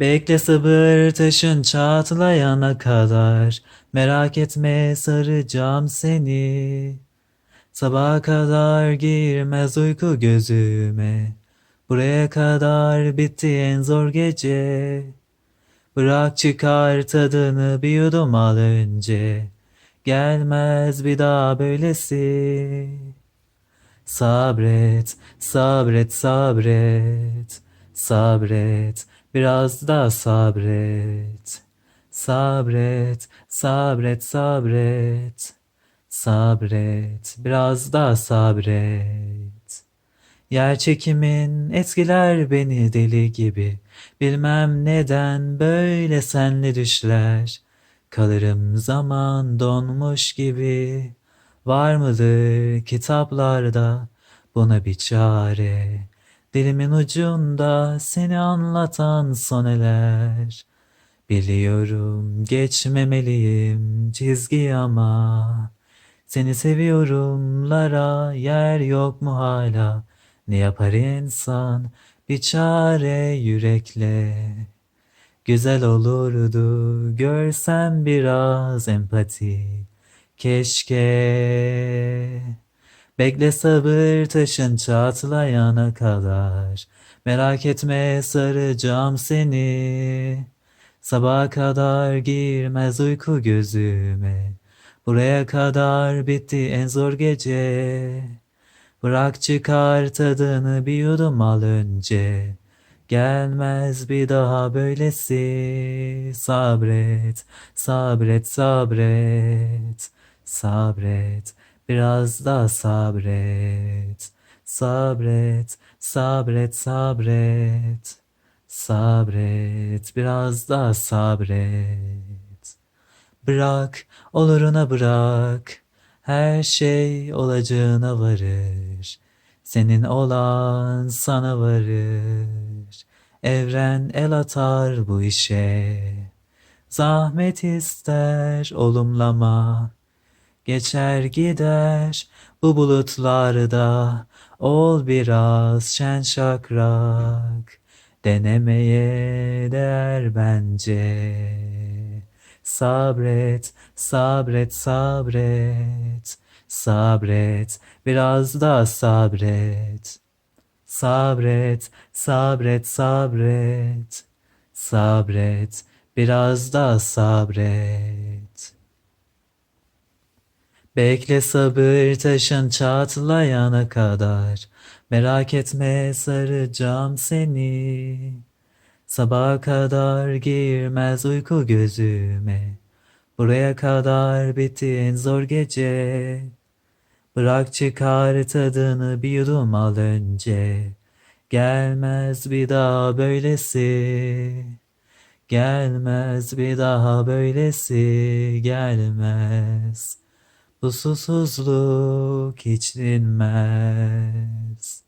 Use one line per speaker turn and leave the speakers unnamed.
Bekle sabır taşın çatlayana kadar. Merak etme saracağım seni. Sabaha kadar girmez uyku gözüme. Buraya kadar bitti en zor gece. Bırak çıkar tadını bir yudum al önce. Gelmez bir daha böylesi. Sabret, sabret, sabret, sabret, biraz daha sabret. Sabret, sabret, sabret, sabret, biraz daha sabret. Yer çekimin etkiler beni deli gibi. Bilmem neden böyle senli düşler. Kalırım zaman donmuş gibi. Var mıdır kitaplarda buna bir çare? Dilimin ucunda seni anlatan soneler. Biliyorum geçmemeliyim çizgi ama seni seviyorumlara yer yok mu hala? Ne yapar insan bir çare yürekle? Güzel olurdu görsem biraz empati. Keşke Bekle sabır taşın çatlayana kadar. Merak etme saracağım seni. Sabaha kadar girmez uyku gözüme. Buraya kadar bitti en zor gece. Bırak çıkar tadını bir yudum al önce. Gelmez bir daha böylesi. Sabret, sabret, sabret Sabret, biraz daha sabret Sabret, sabret, sabret Sabret, biraz daha sabret Bırak, oluruna bırak. Her şey olacağına varır. Senin olan sana varır. Evren el atar bu işe. Zahmet ister olumlama. Geçer gider bu bulutlarda. Ol biraz şen şakrak. Denemeye değer bence. Sabret, sabret, sabret, sabret, biraz daha sabret. Sabret, sabret, sabret, sabret, biraz daha sabret. Bekle sabır taşın çatlayana kadar, merak etme saracağım seni. Sabaha kadar girmez uyku gözüme. Buraya kadar bitti zor gece. Bırak çıkar tadını bir yudum al önce. Gelmez bir daha böylesi. Gelmez bir daha böylesi gelmez. Susuzluk hiç dinmez.